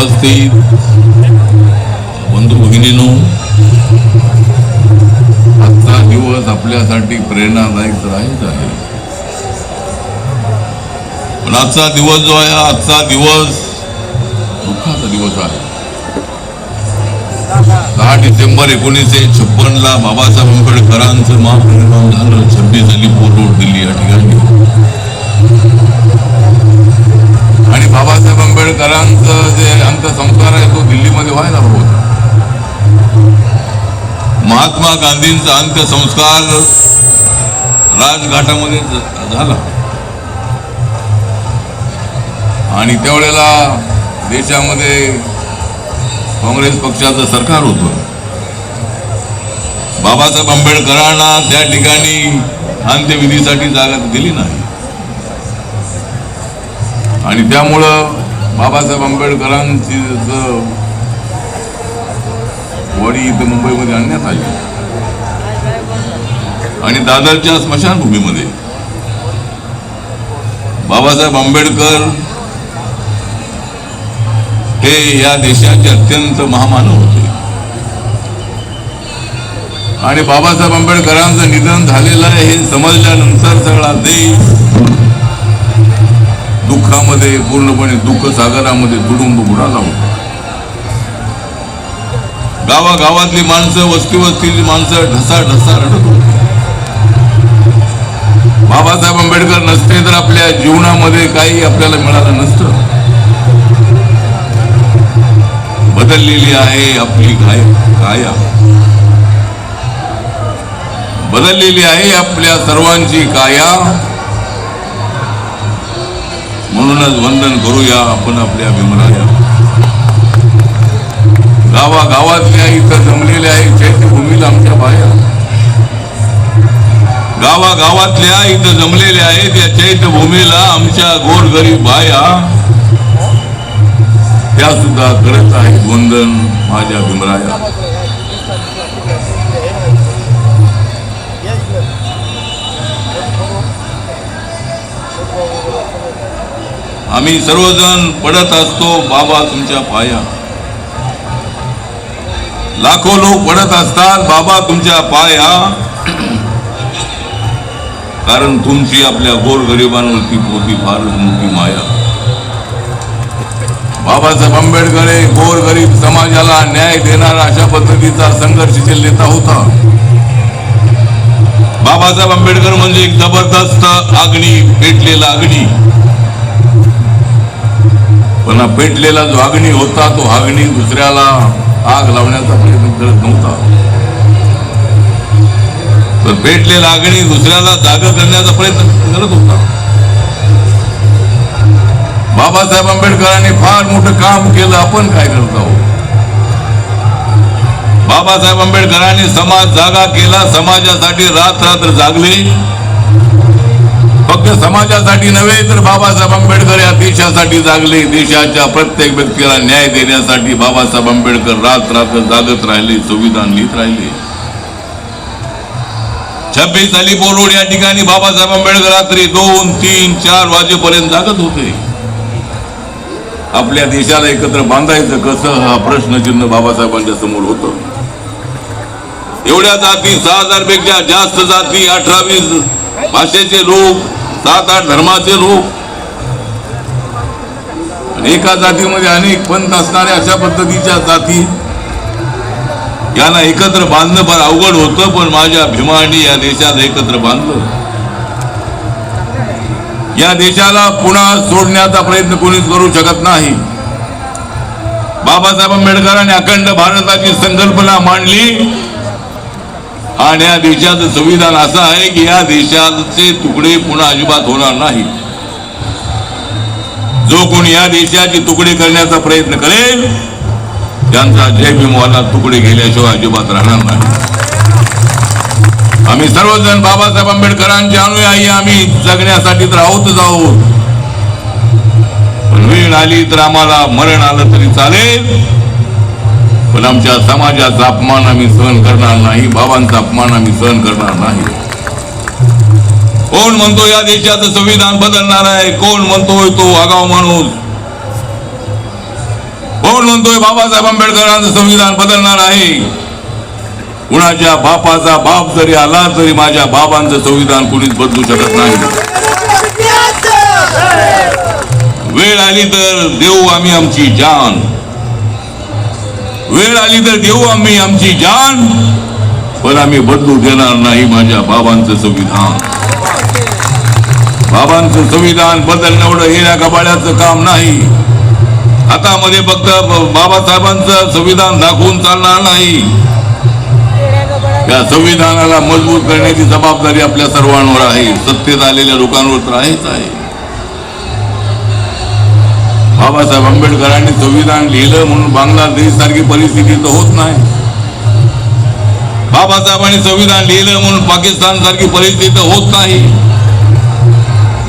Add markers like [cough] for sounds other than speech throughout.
उपस्थित बंधू भगिनीनो आजचा दिवस आपल्यासाठी प्रेरणादायक तर आहे. पण आजचा दिवस जो आहे आजचा दिवस दुःखाचा दिवस आहे. दहा डिसेंबर एकोणीसशे छप्पन ला बाबासाहेब आंबेडकरांचं महापरिणाम झालं छब्बीस अलीपूर रोड दिल्ली या ठिकाणी. आणि बाबासाहेब आंबेडकरांचं जे अंत्यसंस्कार आहे तो दिल्लीमध्ये व्हायला हवा होता. महात्मा गांधींचा अंत्यसंस्कार राजघाटामध्ये झाला. आणि त्यावेळेला देशामध्ये काँग्रेस पक्षाचं सरकार होतं. बाबासाहेब आंबेडकरांना त्या ठिकाणी अंत्यविधीसाठी जागा दिली नाही. आणि त्यामुळं बाबासाहेब आंबेडकरांची वडी बॉडी इथं मुंबईमध्ये आणण्यात आली. आणि दादरच्या स्मशानभूमीमध्ये बाबासाहेब आंबेडकर हे या देशाचे अत्यंत महामानव होते. आणि बाबासाहेब आंबेडकरांचं निधन झालेलं आहे हे समजल्यानंतर सगळा देश दुःखामध्ये पूर्णपणे दुःख सागरामध्ये तुडुंब बुडाला होता गावागावातली माणसं वस्ती वस्तीतली माणसं ढसा ढसा रडत होती. बाबासाहेब आंबेडकर नसते तर आपल्या जीवनामध्ये काही आपल्याला मिळालं नसतं. बदललेली आहे आपली गाय काया बदललेली आहे आपल्या सर्वांची काया. म्हणूनच वंदन करूया आपण आपल्या भीमराया गावागावातल्या इथं जमलेल्या आहे चैत्यभूमीला आमच्या बाया. गावागावातल्या इथं जमलेल्या आहेत या चैत्यभूमीला आमच्या गोरगरीब बाया. त्या सुद्धा करत आहेत वंदन माझ्या भीमराया आम्ही सर्वजण पडत असतो बाबा तुमच्या पाया. लाखो लोक पडत असतात बाबा तुमच्या पाया. कारण तुमची आपल्या गोरगरिबांवरती पोती फारच मोठी माया. बाबासाहेब आंबेडकर हे गोरगरीब समाजाला न्याय देणारा अशा पद्धतीचा संघर्षशील नेता होता. बाबासाहेब आंबेडकर म्हणजे एक जबरदस्त आगणी पेटलेला अग्नी. पण पेटलेला जो अग्नी होता तो अग्नी दुसऱ्याला आग लावण्याचा प्रयत्न करत नव्हता. तर पेटलेला अग्नी दुसऱ्याला जाग करण्याचा प्रयत्न करत होता. बाबासाहेब आंबेडकरांनी फार मोठं काम केलं आपण काय करत आहोत? बाबासाहेब आंबेडकरांनी समाज जागा केला समाजासाठी रात रात्र जागले. फक्त समाजासाठी नव्हे तर बाबासाहेब आंबेडकर या देशासाठी जागले. देशाच्या प्रत्येक व्यक्तीला न्याय देण्यासाठी बाबासाहेब आंबेडकर रात रात्र जागत राहिले संविधान लिहित राहिले. छब्बीस अलीपूर बोरोड या ठिकाणी बाबासाहेब आंबेडकर रात्री दोन तीन चार वाजेपर्यंत जागत होते. आपल्या देशाला एकत्र बांधायचं कसं हा प्रश्नचिन्ह बाबासाहेबांच्या समोर होतं. एवढ्या जाती सहा हजारपेक्षा जास्त जाती अठरावीस भाषेचे लोक सात आठ धर्माचे लोक. आणि एका जातीमध्ये अनेक पंथ असणाऱ्या अशा पद्धतीच्या जाती. यांना एकत्र बांधणं फार अवघड होतं पण माझ्या भीमांनी या देशात एकत्र बांधलं या देशाला पुन्हा सोडण्याचा प्रयत्न कोणीच करू शकत नाही. बाबासाहेब आंबेडकरांनी अखंड भारताची संकल्पना मांडली. आणि या देशाचं संविधान असं आहे की या देशाचे तुकडे पुन्हा अजिबात होणार नाही. जो कोणी या देशाचे तुकडे करण्याचा प्रयत्न करेल त्यांचा जय भीमवाला तुकडे गेल्याशिवाय अजिबात राहणार नाही. आम्ही सर्वजण बाबासाहेब आंबेडकरांचे अनुयायी आम्ही जगण्यासाठी तर आहोतच आहोत वेळ आली तर आम्हाला मरण आलं तरी चालेल. पण आमच्या समाजाचा अपमान आम्ही सहन करणार नाही बाबांचा अपमान आम्ही सहन करणार नाही. कोण म्हणतो या देशाचं संविधान बदलणार आहे? कोण म्हणतोय तो आगाव माणूस? कोण म्हणतोय बाबासाहेब आंबेडकरांचं संविधान बदलणार आहे? कुणाच्या बापाचा बाप जरी आला तरी माझ्या बाबांचं संविधान कुणीच बदलू शकत नाही. वेळ आली तर देऊ आम्ही आमची जान. वेळ आली तर देऊ आम्ही आमची जान. पण आम्ही बदलू देणार नाही माझ्या बाबांचं संविधान. बाबांचं संविधान बदलणं एवढं हिऱ्या कबाड्याचं काम नाही. हातामध्ये फक्त बाबासाहेबांचं संविधान दाखवून चालणार नाही. त्या संविधानाला मजबूत करण्याची जबाबदारी आपल्या सर्वांवर आहे. सत्तेत आलेल्या लोकांवर तर आहेच आहे. बाबासाहेब आंबेडकरांनी संविधान लिहिलं म्हणून बांगलादेश सारखी परिस्थिती तर होत नाही. बाबासाहेबांनी संविधान लिहिलं म्हणून पाकिस्तान सारखी परिस्थिती तर होत नाही.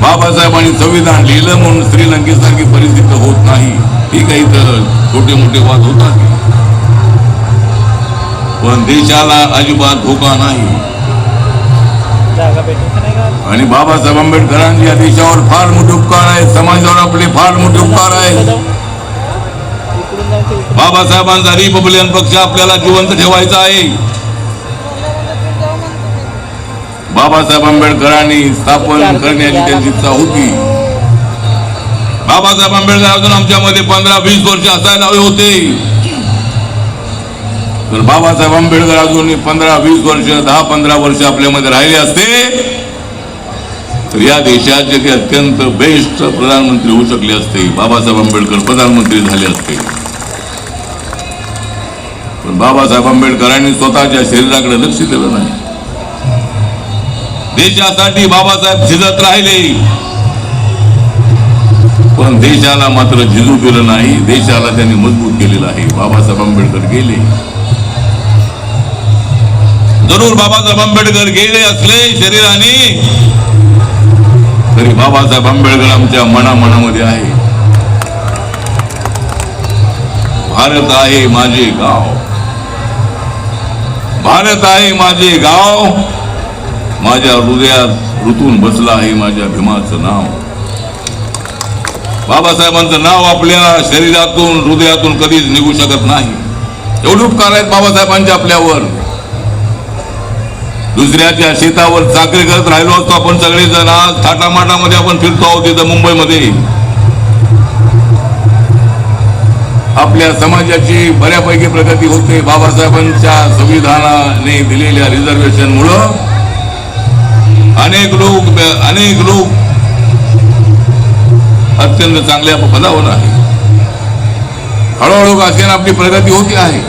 बाबासाहेबांनी संविधान लिहिलं म्हणून श्रीलंकेसारखी परिस्थिती होत नाही. ही काही तर छोटे मोठे वाद होतात. पण देशाला अजिबात धोका नाही. आणि बाबासाहेब आंबेडकरांनी या देशावर फार मोठे उपकार आहेत समाजावर आपले फार मोठे उपकार आहेत बाबासाहेबांचा रिपब्लिकन पक्ष आपल्याला जिवंत ठेवायचा आहे. बाबासाहेब आंबेडकरांनी स्थापन करण्याची त्यांची इच्छा होती. बाबासाहेब आंबेडकर अजून आमच्यामध्ये पंधरा वीस वर्ष असायला हवे होते. तर बाबासाहेब आंबेडकर अजून पंधरा वीस वर्ष दहा पंधरा वर्ष आपल्यामध्ये राहिले असते तर या देशाचे ते अत्यंत बेस्ट प्रधानमंत्री होऊ शकले असते बाबासाहेब आंबेडकर प्रधानमंत्री झाले असते. पण बाबासाहेब आंबेडकरांनी स्वतःच्या शरीराकडे लक्ष दिलं नाही. देशासाठी बाबासाहेब झिजत राहिले. पण देशाला मात्र झिजू केलं नाही देशाला त्यांनी मजबूत केलेलं आहे. बाबासाहेब आंबेडकर गेले. जरूर बाबासाहेब आंबेडकर गेले असले शरीराने. तरी बाबासाहेब आंबेडकर आमच्या मनामनामध्ये आहे. भारत आहे माझे गाव. भारत आहे माझे गाव. माझ्या हृदयात ऋतून बसला आहे माझ्या भीमाचं नाव. बाबासाहेबांचं नाव आपल्या शरीरातून हृदयातून कधीच निघू शकत नाही. एवढे उपकार आहेत बाबासाहेबांचे आपल्यावर. दुसऱ्याच्या शेतावर चाकरी करत राहिलो असतो आपण सगळेजण. आज थाटामाटामध्ये आपण फिरतो आहोत तिथं मुंबईमध्ये. आपल्या समाजाची बऱ्यापैकी प्रगती होते. बाबासाहेबांच्या संविधानाने दिलेल्या रिझर्वेशन मुळे अनेक लोक अनेक लोक अत्यंत चांगल्या पदावर आहे हळूहळू असेल आपली प्रगती होती आहे.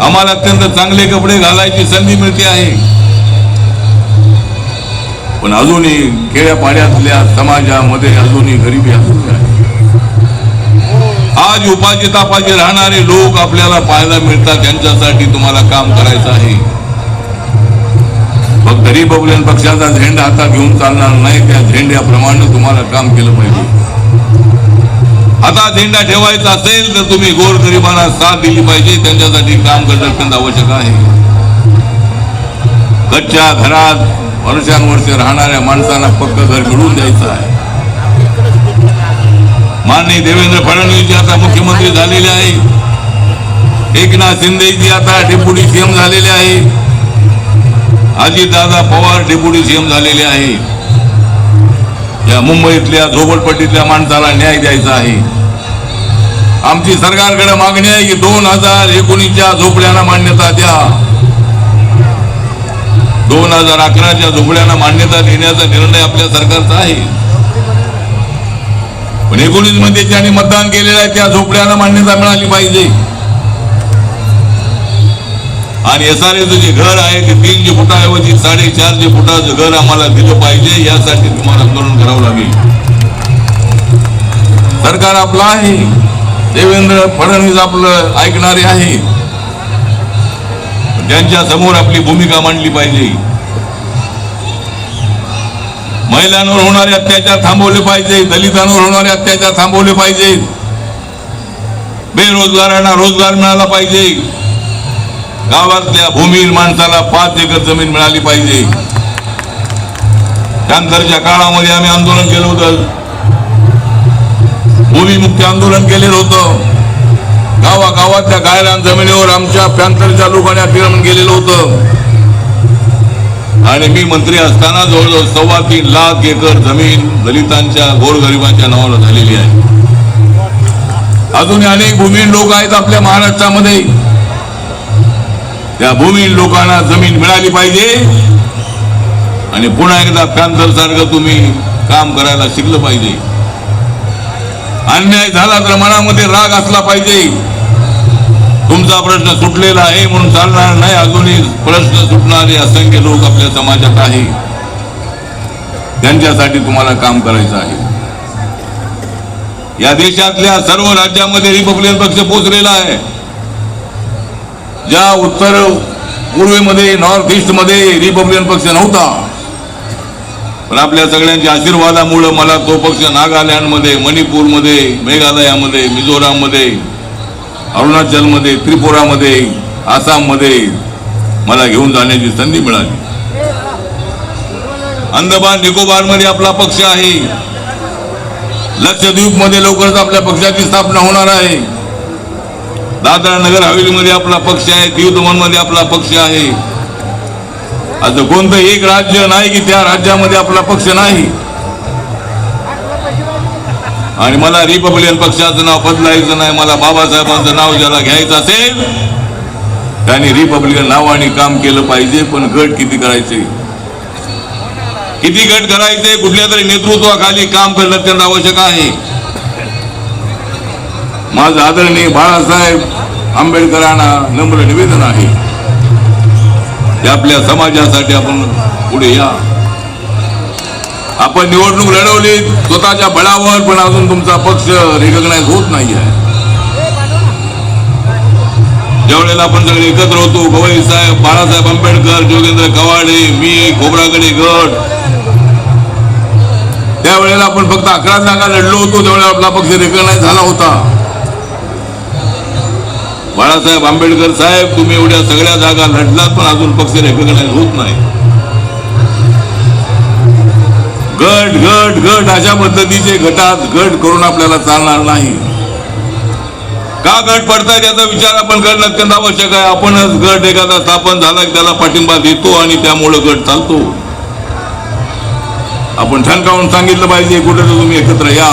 आम्हाला अत्यंत चांगले कपडे घालायची संधी मिळते आहे. पण अजूनही खेड्यापाड्यातल्या समाजामध्ये अजूनही गरिबी असते. आहे आज उपाजी तापाचे राहणारे लोक आपल्याला पाहायला मिळतात. त्यांच्यासाठी तुम्हाला काम करायचं आहे. फक्त रिपब्लिकन पक्षाचा झेंडा हातात घेऊन चालणार नाही. त्या झेंड्याप्रमाणे तुम्हाला काम केलं पाहिजे. आता झेंडा ठेवायचा असेल तर तुम्ही गोरगरिबांना साथ दिली पाहिजे. त्यांच्यासाठी काम करणं अत्यंत आवश्यक आहे. कच्च्या घरात वर्षानुवर्ष राहणाऱ्या माणसांना पक्क घर मिळवून द्यायचं आहे. माननीय देवेंद्र फडणवीस जी आता मुख्यमंत्री झालेले आहे. एकनाथ शिंदे जी आता डेप्युटी सीएम झालेले आहे. अजितदादा पवार डेप्युटी सीएम झालेले आहे. त्या मुंबईतल्या झोपडपट्टीतल्या माणसाला न्याय द्यायचा आहे. आमची सरकारकडे मागणी आहे की दोन हजार एकोणीसच्या झोपड्यांना मान्यता द्या. दोन हजार अकराच्या झोपड्यांना मान्यता देण्याचा निर्णय आपल्या सरकारचा आहे. पण एकोणीसमध्ये ज्यांनी मतदान केलेलं आहे त्या झोपड्यांना मान्यता मिळाली पाहिजे. आणि एस आर जे घर आहे ते तीन जे फुटाऐवजी साडेचार जे फुटाचं घर आम्हाला दिलं पाहिजे यासाठी तुम्हाला आंदोलन करावं लागेल. सरकार आपलं आहे. देवेंद्र फडणवीस आपलं ऐकणारे आहे. त्यांच्यासमोर आपली भूमिका मांडली पाहिजे. महिलांवर होणारे अत्याचार थांबवले पाहिजे दलितांवर होणारे अत्याचार थांबवले पाहिजे. बेरोजगारांना रोजगार मिळाला पाहिजे. गावातल्या भूमीहीन माणसाला पाच एकर जमीन मिळाली पाहिजे. त्यानंतरच्या काळामध्ये आम्ही आंदोलन केलं होतं. भूमिमुक्त आंदोलन केलेलं होतं. गावागावातल्या गायरान जमिनीवर आमच्या पॅन्थरच्या लोकांनी आक्रमण केलेलं होतं. आणि मी मंत्री असताना जवळजवळ सव्वा तीन लाख एकर जमीन दलितांच्या गोरगरिबांच्या नावाला झालेली आहे. अजूनही अनेक भूमीहीन लोक आहेत आपल्या महाराष्ट्रामध्ये. त्या भूमी लोकांना जमीन मिळाली पाहिजे. आणि पुन्हा एकदा पॅन्थर सारखं तुम्ही काम करायला शिकलं पाहिजे. अन्याय झाला तर मनामध्ये राग असला पाहिजे. तुमचा प्रश्न सुटलेला आहे म्हणून चालणार नाही अजूनही प्रश्न सुटणारे असंख्य लोक आपल्या समाजात आहे. त्यांच्यासाठी तुम्हाला काम करायचं आहे. या देशातल्या सर्व राज्यामध्ये रिपब्लिकन पक्ष पोचलेला आहे. ज्या उत्तर पूर्वेमध्ये नॉर्थ ईस्टमध्ये रिपब्लिकन पक्ष नव्हता पण आपल्या सगळ्यांच्या आशीर्वादामुळं मला तो पक्ष नागालँडमध्ये मणिपूरमध्ये मेघालयामध्ये मिझोराममध्ये अरुणाचलमध्ये त्रिपुरामध्ये आसाममध्ये मला घेऊन जाण्याची संधी मिळाली. अंदमान निकोबारमध्ये आपला पक्ष आहे. लक्षद्वीपमध्ये लवकरच आपल्या पक्षाची स्थापना होणार आहे. दादरा नगर हवेलीमध्ये आपला पक्ष आहे दीवमध्ये आपला पक्ष आहे. आता कोणतं एक राज्य नाही की त्या राज्यामध्ये आपला पक्ष नाही. आणि मला रिपब्लिकन पक्षाचं नाव बदलायचं नाही मला बाबासाहेबांचं नाव ज्याला घ्यायचं असेल त्यांनी रिपब्लिकन नावाने काम केलं पाहिजे पण गट किती करायचे? किती गट करायचे? कुठल्या तरी नेतृत्वाखाली काम करणं अत्यंत आवश्यक आहे. माझं आदरणीय बाळासाहेब आंबेडकरांना नम्र निवेदन आहे ते आपल्या समाजासाठी आपण पुढे या. आपण निवडणूक लढवली स्वतःच्या बळावर पण अजून तुमचा पक्ष रिकग्नाइज होत नाही आहे ज्यावेळेला आपण सगळे एकत्र होतो गवई साहेब बाळासाहेब आंबेडकर जोगेंद्र कवाडे मी खोबरागडे गट. त्यावेळेला आपण फक्त अकरा जागा लढलो होतो त्यावेळेला आपला पक्ष रिकग्नाइज झाला होता. बाळासाहेब आंबेडकर साहेब तुम्ही एवढ्या सगळ्या जागा लढलात पण अजून पक्ष रेकग्नाइज होत नाही. गट गट गट अशा पद्धतीचे गटात गट करून आपल्याला चालणार नाही. का गट पडताय याचा विचार आपण करणं अत्यंत आवश्यक आहे. आपणच गट एखादा स्थापन झाला की त्याला पाठिंबा देतो आणि त्यामुळं गट चालतो. आपण ठणकावून सांगितलं पाहिजे कुठे तुम्ही एकत्र या.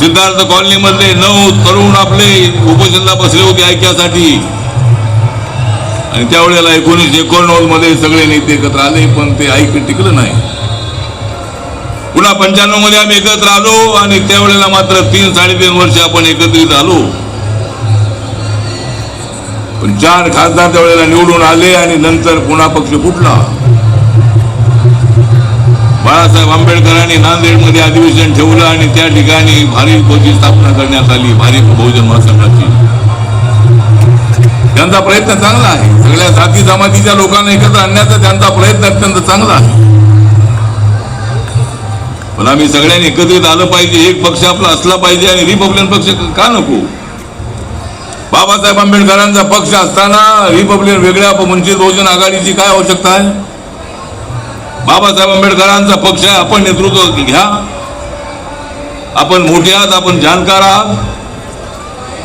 सिद्धार्थ कॉलनी मधले नऊ तरुण आपले उपोषणला बसले होते ऐक्यासाठी. आणि त्यावेळेला एकोणीसशे एकोणनव्वदमध्ये सगळे नेते एकत्र आले पण ते ऐक टिकलं नाही. पुन्हा पंच्याण्णवमध्ये आम्ही एकत्र आलो आणि त्यावेळेला मात्र तीन साडेतीन वर्ष आपण एकत्रित आलो. पण चार खासदार त्यावेळेला निवडून आले आणि नंतर पुन्हा पक्ष फुटला. बाळासाहेब आंबेडकरांनी नांदेडमध्ये अधिवेशन ठेवलं आणि त्या ठिकाणी भारी फौजी स्थापना करण्यात आली. भारी बहुजन महासंघाची. त्यांचा प्रयत्न चांगला आहे. सगळ्या जाती जमातीच्या लोकांना एकत्र आणण्याचा त्यांचा प्रयत्न अत्यंत चांगला आहे. पण आम्ही सगळ्यांनी एकत्रित आलं पाहिजे. एक पक्ष आपला असला पाहिजे आणि रिपब्लिकन पक्ष का नको? बाबासाहेब आंबेडकरांचा पक्ष असताना रिपब्लिकन वेगळ्या वंचित बहुजन आघाडीची काय आवश्यकता आहे? बाबासाहेब आंबेडकरांचा पक्ष आहे आपण नेतृत्व घ्या. आपण मोठे आहात आपण जाणकार आहात.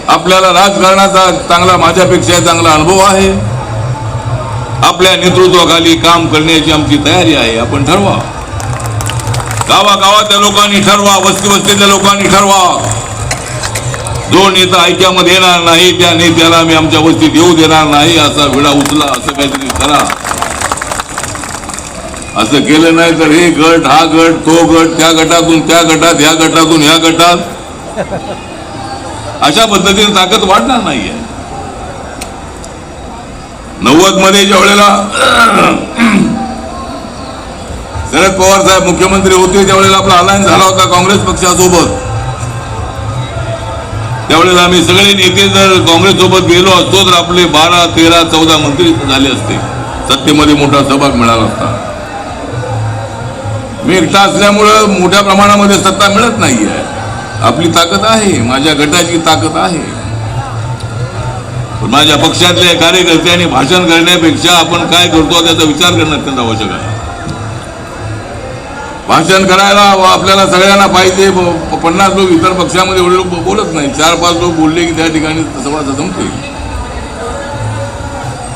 आपल्याला राजकारणाचा चांगला माझ्यापेक्षा चांगला अनुभव आहे. आपल्या नेतृत्वाखाली काम करण्याची आमची तयारी आहे. आपण ठरवा. गावागावातल्या लोकांनी ठरवा वस्ती वस्तीतल्या लोकांनी ठरवा. जो नेता ऐक्यामध्ये येणार नाही त्या नेत्याला आम्ही आमच्या वस्तीत येऊ देणार नाही असा विडा उचला असं काहीतरी करा. असं केलं नाही तर हे गट हा गट तो गट त्या गटातून त्या गटात ह्या गटातून ह्या गटात. अशा पद्धतीने ताकद वाढणार नाहीये. नव्वदमध्ये ज्या वेळेला शरद पवार साहेब मुख्यमंत्री होते त्यावेळेला आपला अलायन्स झाला होता काँग्रेस पक्षासोबत. त्यावेळेला आम्ही सगळे नेते जर काँग्रेस सोबत गेलो असतो तर आपले बारा तेरा चौदा मंत्री झाले असते. सत्तेमध्ये मोठा सहभाग मिळाला असता. मी एकटा असल्यामुळं मोठ्या प्रमाणामध्ये सत्ता मिळत नाहीये. आपली ताकद आहे माझ्या गटाची ताकद आहे. पण माझ्या पक्षातल्या कार्यकर्त्यांनी भाषण करण्यापेक्षा आपण काय करतो त्याचा विचार करणं अत्यंत आवश्यक आहे. भाषण करायला आपल्याला सगळ्यांना पाहिजे पन्नास लोक इतर पक्षामध्ये एवढे लोक बोलत नाही चार पाच लोक बोलले की त्या ठिकाणी सभा संपते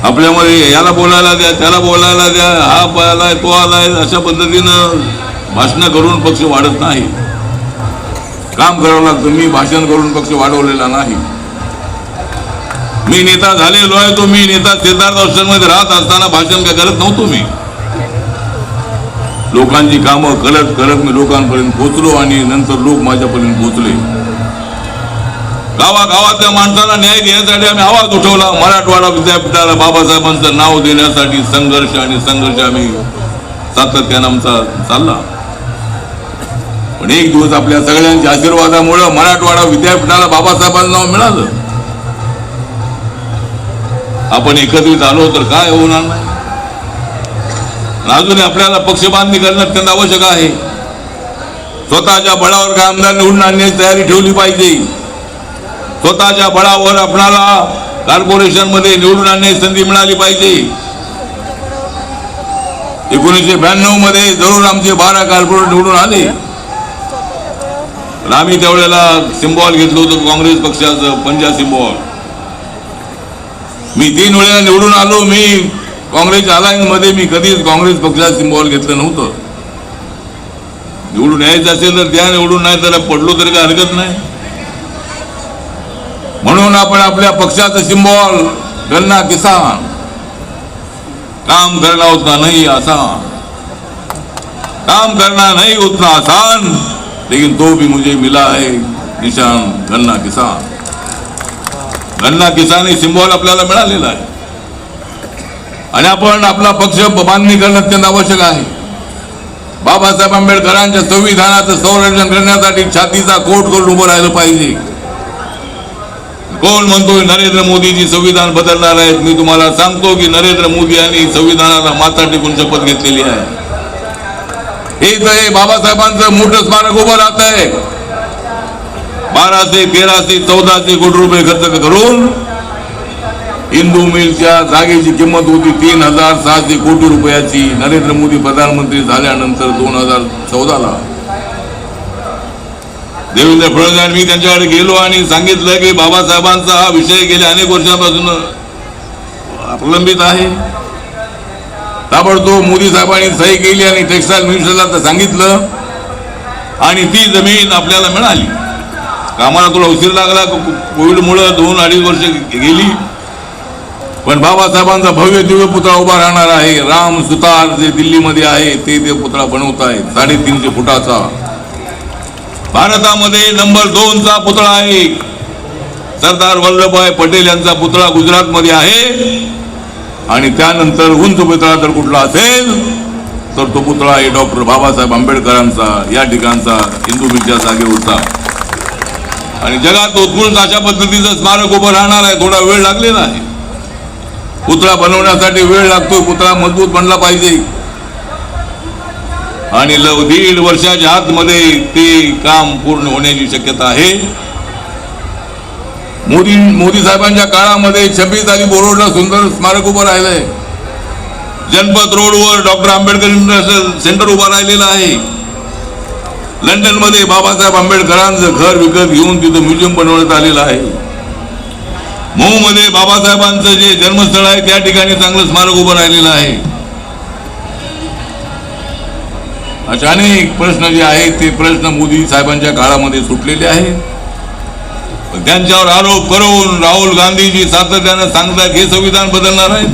आपल्यामध्ये याला बोलायला द्या त्याला बोलायला द्या हा आलाय तो आलाय अशा पद्धतीनं भाषणं करून पक्ष वाढत नाही. काम करावं लागतं मी भाषण करून पक्ष वाढवलेला नाही. मी नेता झालेलो आहे तो मी नेता सिद्धार्थमध्ये राहत असताना भाषण काय करत नव्हतो मी. लोकांची कामं करत करत मी लोकांपर्यंत पोचलो आणि नंतर लोक माझ्यापर्यंत पोचले गावागावातल्या माणसाला न्याय देण्यासाठी आम्ही आवाज उठवला. मराठवाडा विद्यापीठाला बाबासाहेबांचं नाव देण्यासाठी संघर्ष आणि संघर्ष आम्ही सातत्यानं आमचा चालला. पण एक दिवस आपल्या सगळ्यांच्या आशीर्वादामुळं मराठवाडा विद्यापीठाला बाबासाहेबांचं नाव मिळालं. आपण एकत्रित आलो तर काय होणार नाही? अजूनही आपल्याला पक्षबांधणी करणं अत्यंत आवश्यक आहे. स्वतःच्या बळावर काय आमदार निवडून आणण्याची तयारी ठेवली पाहिजे. स्वतःच्या बळावर आपणाला कॉर्पोरेशनमध्ये निवडून आणण्याची संधी मिळाली पाहिजे. एकोणीसशे ब्याण्णवमध्ये जरूर आमचे बारा कॉर्पोरेट निवडून आले. आणि आम्ही त्यावेळेला सिम्बॉल घेतलं होतं काँग्रेस पक्षाचं पंजाब सिम्बॉल. मी तीन वेळेला निवडून आलो मी काँग्रेस अलायन्समध्ये मी कधीच काँग्रेस पक्षात सिम्बॉल घेतलं नव्हतं. निवडून यायचं असेल तर त्या निवडून नाही तर पडलो तरी काय हरकत नाही. म्हणून आपण आपल्या पक्षाचं सिम्बॉल गन्ना किसान. काम करना उतना नाही आसान. काम करना नाही उतना आसान. लेकिन तो भी मुझे मिला है निशान गन्ना किसान। गन्ना किसान हे सिम्बॉल आपल्याला मिळालेला आहे. आणि आपण आपला पक्ष बांधणी करणं अत्यंत आवश्यक आहे. बाबासाहेब आंबेडकरांच्या संविधानाचं संरक्षण करण्यासाठी छातीचा कोट करून उभं राहिलं पाहिजे. कोण म्हणतोय नरेंद्र मोदीजी संविधान बदलणार आहेत? मी तुम्हाला सांगतो की नरेंद्र मोदी यांनी संविधानाला माथा टेकून शपथ घेतलेली आहे. हे तर हे बाबासाहेबांचं मोठं स्मारक उभं राहत आहे. बाराशे तेराशे चौदाशे कोटी रुपये खर्च करून इंदू मिलच्या जागेची किंमत होती तीन हजार सहाशे कोटी रुपयाची. नरेंद्र मोदी प्रधानमंत्री झाल्यानंतर दोन हजार चौदाला. देवेंद्र फडणवीस मी त्यांच्याकडे गेलो आणि सांगितलं की बाबासाहेबांचा हा विषय गेल्या अनेक वर्षापासून प्रलंबित आहे. ताबडतोब मोदी साहेबांनी सही केली आणि टेक्स्टाईल मिनिस्टरला तर सांगितलं. आणि ती जमीन आपल्याला मिळाली. कामाला तुला उशीर लागला कोविडमुळं दोन अडीच वर्ष गेली. पण बाबासाहेबांचा भव्य दिव्य पुतळा उभा राहणार आहे. राम सुतार जे दिल्लीमध्ये आहे ते ते पुतळा बनवत आहेत. साडेतीनशे फुटाचा. भारतामध्ये नंबर दोनचा पुतळा आहे. सरदार वल्लभभाई पटेल यांचा पुतळा गुजरातमध्ये आहे. आणि त्यानंतर उंच पुतळा जर कुठला असेल तर तो पुतळा आहे डॉक्टर बाबासाहेब आंबेडकरांचा या ठिकाणचा हिंदू मिरच्या जागेवरचा. आणि जगात उत्कृष्ट अशा पद्धतीचं स्मारक उभं राहणार आहे थोडा वेळ लागलेला आहे. पुतळा बनवण्यासाठी वेळ लागतो पुतळा मजबूत बनला पाहिजे. आणि लव दीड वर्षाच्या आतमध्ये ते काम पूर्ण होण्याची शक्यता आहे. मोदी मोदी साहेबांच्या काळामध्ये छब्बीस तारीख बोरोडला सुंदर स्मारक उभं राहिलंय. जनपद रोडवर डॉक्टर आंबेडकर इंटरनॅशनल सेंटर उभा राहिलेलं आहे. लंडनमध्ये बाबासाहेब आंबेडकरांचं घर विकत घेऊन तिथं म्युझियम बनवण्यात आलेलं आहे. मऊमध्ये बाबासाहेबांचं जे जन्मस्थळ आहे त्या ठिकाणी चांगलं स्मारक उभं राहिलेलं आहे. असे अनेक प्रश्न जे आहेत ते प्रश्न मोदी साहेबांच्या काळामध्ये सुटलेले आहेत. त्यांच्यावर आरोप करून राहुल गांधीजी सातत्यानं सांगतात हे संविधान बदलणार आहे.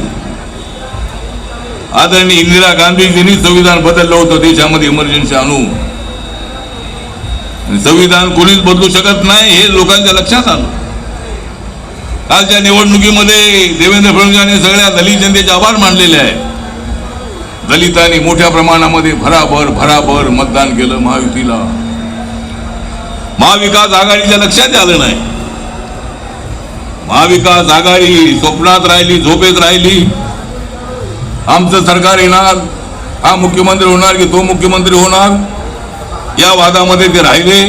आदरणीय इंदिरा गांधीजींनी संविधान बदललं होतं देशामध्ये इमर्जन्सी आणून संविधान कोणीच बदलू शकत नाही हे लोकांच्या लक्षात आलं. कालच्या निवडणुकीमध्ये देवेंद्र फडणवीस यांनी सगळ्या दलित जनतेचे आभार मानलेले आहे दलितांनी मोठ्या प्रमाणामध्ये भराभर भराभर मतदान केलं महायुतीला. महाविकास आघाडीच्या लक्षात आलं नाही. महाविकास आघाडी स्वप्नात राहिली झोपेत राहिली. आमचं सरकार येणार हा मुख्यमंत्री होणार की तो मुख्यमंत्री होणार? या वादामध्ये ते राहिले.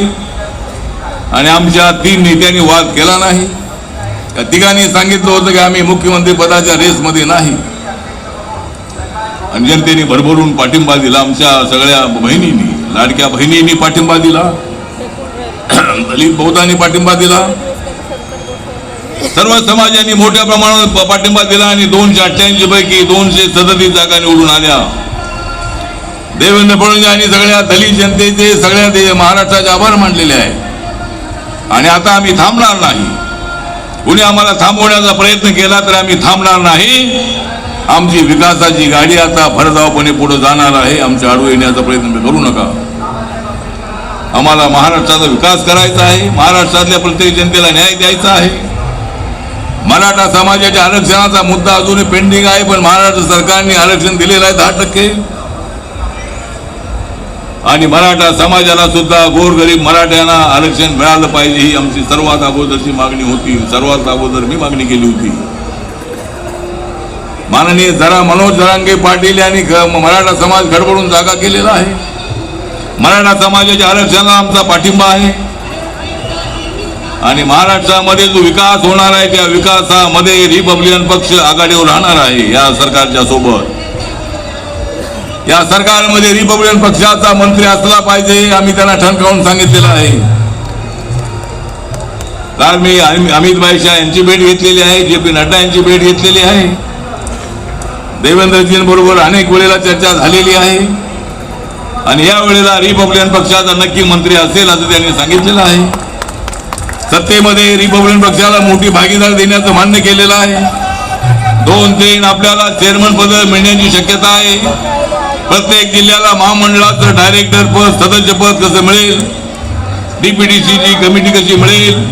आणि आमच्या तीन नेत्यांनी वाद केला नाही. त्या तिघांनी सांगितलं होतं की आम्ही मुख्यमंत्री पदाच्या रेसमध्ये नाही. आणि जनतेने भरभरून पाठिंबा दिला आमच्या सगळ्या बहिणींनी लाडक्या बहिणींनी पाठिंबा दिला. [clears throat] दलित बहुतांनी पाठिंबा दिला. सर्व समाजाने मोठ्या प्रमाणात प- पाठिंबा दिला आणि दोनशे अठ्ठ्याऐंशी पैकी दोनशे सदतीस जागा निवडून आल्या. देवेंद्र फडणवीस यांनी सगळ्या दलित जनतेचे सगळ्या दे महाराष्ट्राचे आभार मानलेले आहे आणि आता आम्ही थांबणार नाही. कुणी आम्हाला थांबवण्याचा प्रयत्न केला तर आम्ही थांबणार नाही. आमची विकासाची गाडी आता भरधावपणे पुढे जाणार आहे. आमच्या आडू येण्याचा प्रयत्न करू नका. आम्हाला महाराष्ट्राचा विकास करायचा आहे. महाराष्ट्रातल्या प्रत्येक जनतेला न्याय द्यायचा आहे. मराठा समाजाच्या आरक्षणाचा मुद्दा अजूनही पेंडिंग आहे पण महाराष्ट्र सरकारने आरक्षण दिलेलं आहे दहा टक्के. आणि मराठा समाजाला सुद्धा गोरगरीब मराठ्यांना आरक्षण मिळालं पाहिजे ही आमची सर्वात अगोदरची मागणी होती. सर्वात अगोदर मी मागणी केली होती. माननीय जरा मनोज जरांगे पाटील यांनी मराठा समाज गडबडून जागा केलेला आहे. मराठा समाजाच्या आरक्षणाला आमचा पाठिंबा आहे. आणि महाराष्ट्रामध्ये जो विकास होणार आहे त्या विकासामध्ये रिपब्लिकन पक्ष आघाडीवर राहणार आहे या सरकारच्या सोबत. या सरकारमध्ये रिपब्लिकन पक्षाचा मंत्री असला पाहिजे आम्ही त्यांना ठणकावून सांगितलेलं आहे. काल मी अमि- अमित भाई शाह यांची भेट घेतलेली आहे जे पी नड्डा यांची भेट घेतलेली आहे. देवेंद्रजींबरोबर अनेक वेळेला चर्चा झालेली आहे. आणि या वेळेला रिपब्लिकन पक्षाचा नक्की मंत्री असेल असं त्यांनी सांगितलेलं आहे. सत्तेमध्ये रिपब्लिकन पक्षाला मोठी भागीदारी देण्याचं मान्य केलेलं आहे. दोन तीन आपल्याला चेअरमन पद मिळण्याची शक्यता आहे. प्रत्येक जिल्ह्याला महामंडळाचं डायरेक्टर पद सदस्य पद कसं मिळेल? डीपीडीसीची कमिटी कशी मिळेल?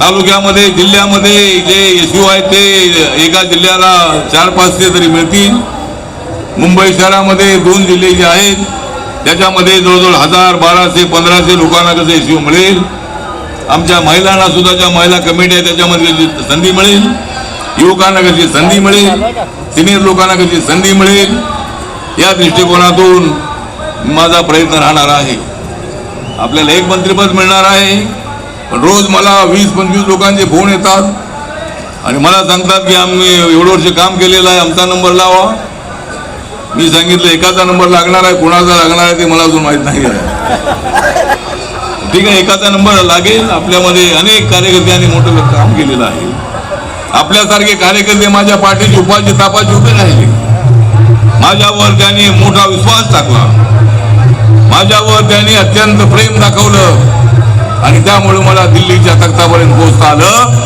तालुक्यामध्ये जिल्ह्यामध्ये जे एस यू आहे ते एका जिल्ह्याला चार पाचशे तरी मिळतील. मुंबई शहरामध्ये दोन जिल्हे जे आहेत त्याच्यामध्ये जवळजवळ हजार बाराशे पंधराशे लोकांना कसं एस यू मिळेल? आमच्या महिलांना सुद्धा ज्या महिला कमिटी आहे त्याच्यामध्ये संधी मिळेल युवकांना कशी संधी मिळेल सिनियर लोकांना कशी संधी मिळेल या दृष्टिकोनातून माझा प्रयत्न राहणार आहे. आपल्याला एक मंत्रिपद मिळणार आहे. पण रोज मला वीस पंचवीस लोकांचे फोन येतात आणि मला सांगतात की आम्ही एवढं वर्ष काम केलेलं आहे आमचा नंबर लावा. मी सांगितलं एकाचा नंबर लागणार आहे कोणाचा लागणार आहे ते मला अजून माहीत नाही आहे. ठीक आहे एकाचा नंबर लागेल. आपल्यामध्ये अनेक कार्यकर्त्यांनी मोठं काम केलेलं आहे. आपल्यासारखे कार्यकर्ते माझ्या पाठीची उपाची तापाची उभे राहिले. माझ्यावर त्यांनी मोठा विश्वास टाकला. माझ्यावर त्यांनी अत्यंत प्रेम दाखवलं. आणि त्यामुळे मला दिल्लीच्या तख्तापर्यंत पोहोचता आलं.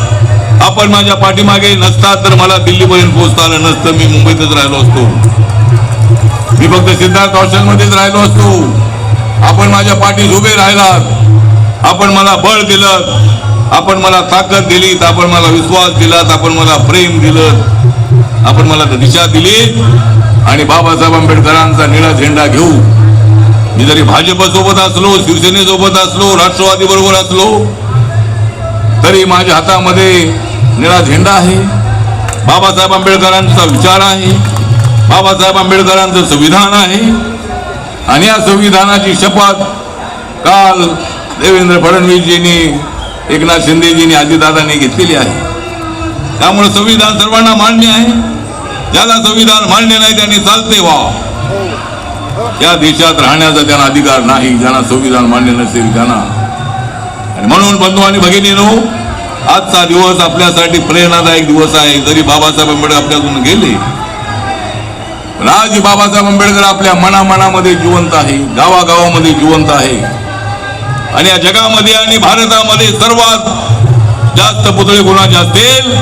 आपण माझ्या पाठीमागे नसता तर मला दिल्लीपर्यंत पोहोचता आलं नसतं. मी मुंबईतच राहिलो असतो. मी फक्त सिद्धार्थ हॉस्टेलमध्येच राहिलो असतो. आपण माझ्या पाठीत उभे राहिलात. आपण मला बळ दिलं आपण मला ताकद दिली आपण मला विश्वास दिला आपण मला प्रेम दिलं. आपण मला दिशा दिली. आणि बाबासाहेब आंबेडकरांचा निळा झेंडा घेऊ. मी जरी भाजपसोबत असलो शिवसेनेसोबत असलो राष्ट्रवादी बरोबर असलो तरी माझ्या हातामध्ये निळा झेंडा आहे. बाबासाहेब आंबेडकरांचा विचार आहे. बाबासाहेब आंबेडकरांचं संविधान आहे. आणि या संविधानाची शपथ काल देवेंद्र फडणवीसजींनी एकनाथ शिंदेजींनी अजितदादांनी घेतलेली आहे. त्यामुळे संविधान सर्वांना मान्य आहे. ज्याला संविधान मान्य नाही त्यांनी चालते वा या देशात राहण्याचा त्यांना अधिकार नाही ज्यांना संविधान मान्य नसेल त्यांना. आणि म्हणून बंधू आणि भगिनीनो आजचा दिवस आपल्यासाठी प्रेरणादायक दिवस आहे. जरी बाबासाहेब आंबेडकर आपल्यातून गेले पण आज बाबासाहेब आंबेडकर आपल्या मनामनामध्ये जिवंत आहे गावागावामध्ये जिवंत आहे. आणि या जगामध्ये आणि भारतामध्ये सर्वात जास्त पुतळे कोणाचे असतील?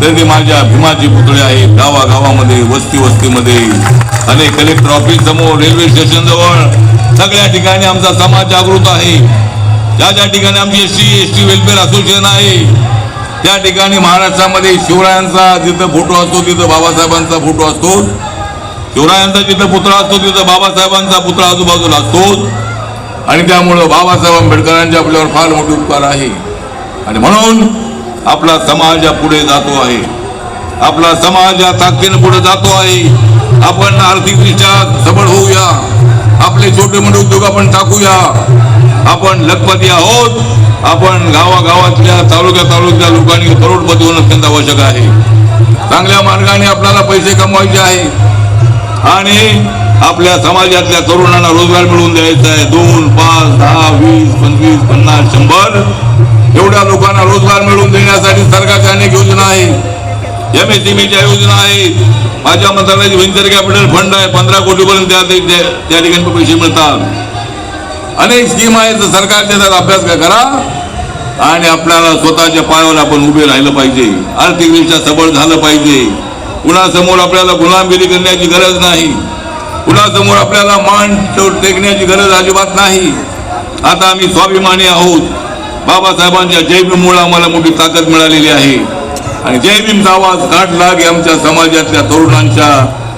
तर ते माझ्या भीमाचे पुतळे आहेत. गावागावामध्ये वस्ती वस्तीमध्ये अनेक कलेक्टर ऑफिस समोर रेल्वे स्टेशन जवळ. सगळ्या ठिकाणी आमचा समाज जागृत आहे. ज्या ज्या ठिकाणी आमची S T S T welfare association आहे त्या ठिकाणी महाराष्ट्रामध्ये शिवरायांचा जिथं फोटो असतो तिथं बाबासाहेबांचा फोटो असतो. शिवरायांचा जिथं पुतळा असतो तिथं बाबासाहेबांचा पुतळा आजूबाजूला असतो. आणि त्यामुळं बाबासाहेब आंबेडकरांचे आपल्यावर फार मोठे उपकार आहे. आणि म्हणून आपला समाज या पुढे जातो आहे. आपला समाज या ताकदीनं पुढे जातो आहे. आपण आर्थिकदृष्ट्या सबळ होऊया. आपले छोटे मोठे उद्योग आपण टाकूया. आपण लखपती आहोत. आपण गावागावातल्या तालुक्या तालुक्या लोकांनी करोडपती होणं अत्यंत आवश्यक आहे. चांगल्या मार्गाने आपल्याला पैसे कमवायचे आहे. आणि आपल्या समाजातल्या तरुणांना रोजगार मिळवून द्यायचा आहे. दोन पाच दहा वीस पंचवीस पन्नास शंभर. एवढ्या लोकांना रोजगार मिळवून देण्यासाठी सरकारच्या अनेक योजना आहेत. एम एस योजना आहेत. माझ्या मंत्रालयाची व्हेंचर कॅपिटल फंड आहे पंधरा कोटीपर्यंत त्या ठिकाणी पैसे मिळतात. अनेक स्कीम आहेत तर सरकारच्या त्याचा अभ्यास काय करा. आणि आपल्याला स्वतःच्या पायावर आपण उभे राहिलं पाहिजे. आर्थिकदृष्ट्या सबळ झालं पाहिजे. कुणासमोर आपल्याला गुलामगिरी करण्याची गरज नाही. कुणासमोर आपल्याला मान टेकण्याची गरज अजिबात नाही. आता आम्ही स्वाभिमानी आहोत. बाबासाहेबांच्या जय भीममुळे आम्हाला मोठी ताकद मिळालेली आहे. आणि जय भीमचा आवाज काढला की आमच्या समाजातल्या तरुणांच्या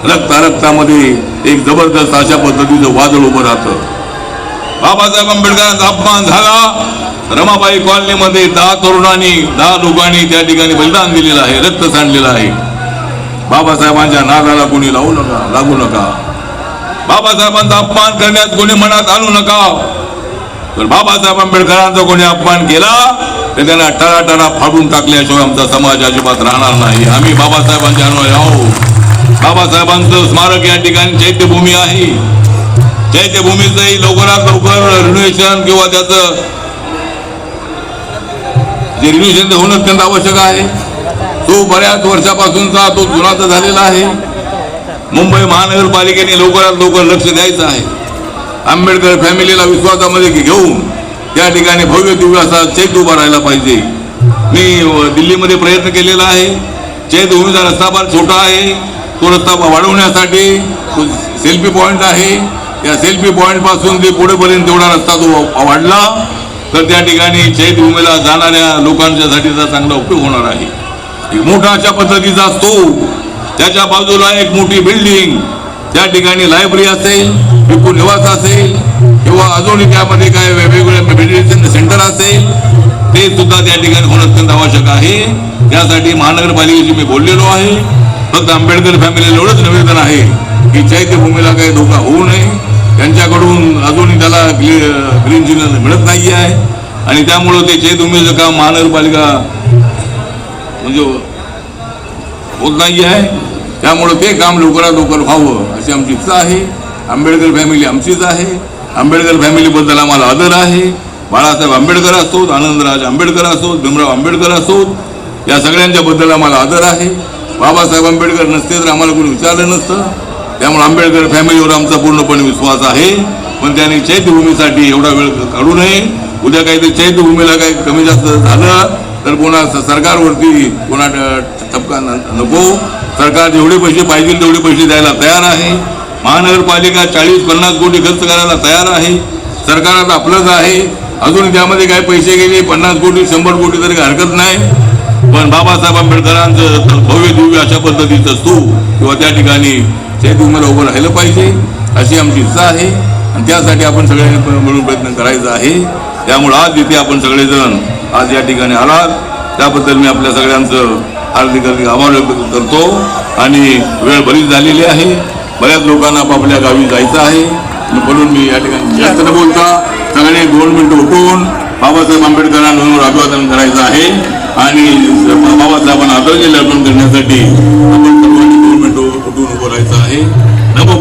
रक्ता रक्तामध्ये एक जबरदस्त अशा पद्धतीचं वादळ उभं राहतं. बाबासाहेब आंबेडकरांचा अपमान झाला. रमाबाई कॉलनीमध्ये दहा तरुणांनी दहा लोकांनी त्या ठिकाणी बलिदान दिलेलं आहे रक्त सांडलेलं आहे. बाबासाहेबांच्या नादाला कोणी लावू नका लागू नका. बाबासाहेबांचा अपमान करण्यात कोणी मनात आणू नका. तर बाबासाहेब आंबेडकरांचा कोणी अपमान केला तर त्यांना टराटरा फाडून टाकल्याशिवाय आमचा समाज अजिबात राहणार नाही. आम्ही बाबासाहेबांच्या अनुयायी आहोत. बाबासाहेबांचं स्मारक या ठिकाणी चैत्यभूमी आहे. चैत्यभूमीचंही लवकरात लवकर रिनोव्हेशन किंवा त्याचं जे रिनोव्हेशन होणं अत्यंत आवश्यक आहे. तो बऱ्याच वर्षापासूनचा तो जुनाचा झालेला आहे. मुंबई महानगरपालिकेने लवकरात लवकर लक्ष द्यायचं आहे. आंबेडकर फॅमिलीला विश्वासामध्ये घेऊन त्या ठिकाणी भव्य दिव्य असा चैत उभा राहायला पाहिजे. मी दिल्लीमध्ये प्रयत्न केलेला आहे. चैत्यभूमीचा रस्ता फार छोटा आहे. तो रस्ता वाढवण्यासाठी सेल्फी पॉईंट आहे. त्या सेल्फी पॉईंटपासून ते पुढेपर्यंत तेवढा रस्ता तो वाढला तर त्या ठिकाणी चैत्यभूमीला जाणाऱ्या लोकांच्यासाठीचा चांगला उपयोग होणार आहे. एक मोठा अशा पद्धतीचा असतो त्याच्या बाजूला एक मोठी बिल्डिंग त्या ठिकाणी लायब्ररी असेल भिक्खू निवास असेल किंवा अजूनही त्यामध्ये काय वेगवेगळे मेडिटेशन सेंटर असेल ते सुद्धा त्या ठिकाणी होणं अत्यंत आवश्यक आहे. त्यासाठी महानगरपालिकेशी मी बोललेलो आहे. फक्त आंबेडकर फॅमिलीला एवढंच निवेदन आहे की चैत्यभूमीला काही धोका होऊ नये. त्यांच्याकडून अजूनही त्याला ग्रीन सिग्नल मिळत नाही आहे आणि त्यामुळं ते चैतभूमीचं काम महानगरपालिका म्हणजे होत नाही आहे. त्यामुळं ते काम लवकरात लवकर व्हावं अशी आमची इच्छा आहे. आंबेडकर फॅमिली आमचीच आहे. आंबेडकर फॅमिलीबद्दल आम्हाला आदर आहे. बाळासाहेब आंबेडकर असोत आनंदराज आंबेडकर असोत भीमराव आंबेडकर असोत या सगळ्यांच्याबद्दल आम्हाला आदर आहे. बाबासाहेब आंबेडकर नसते तर आम्हाला कोणी विचारलं नसतं. त्यामुळे आंबेडकर फॅमिलीवर आमचा पूर्णपणे विश्वास आहे. पण त्यांनी चैत्यभूमीसाठी एवढा वेळ काढू नये. उद्या काहीतरी चैत्यभूमीला काही कमी जास्त झालं तर कोणा सरकारवरती कोणा ट- नको. सरकार जेवढे पैसे पाहिजे तेवढे पैसे द्यायला तयार आहे. महानगरपालिका चाळीस पन्नास कोटी खर्च करायला तयार आहे. सरकार आता आपलंच आहे. अजून त्यामध्ये काही पैसे गेले पन्नास कोटी शंभर कोटी तरी हरकत नाही. पण बाबासाहेब आंबेडकरांचं भव्य दिव्य अशा पद्धतीचं असतो किंवा त्या ठिकाणी चैत्यभूमीला उभं राहिलं पाहिजे अशी आमची इच्छा आहे. आणि त्यासाठी आपण सगळ्यांनी मिळून प्रयत्न करायचा आहे. त्यामुळे आज इथे आपण सगळेजण आज या ठिकाणी आलात. त्याबद्दल मी आपल्या सगळ्यांचं हार्दिक आभार व्यक्त करतो आणि वेळ बरीच झालेली आहे. बऱ्याच लोकांना आपापल्या गावी जायचं आहे. म्हणून मी या ठिकाणी जास्त न बोलता सगळे दोन मिनिटं उठून बाबासाहेब आंबेडकरांवर अभिवादन करायचं आहे. आणि बाबासाहेबांना आदरांजली अर्पण करण्यासाठी आपण सर्वांनी दोन मिनिटं उठून उभं राहायचं आहे. नमो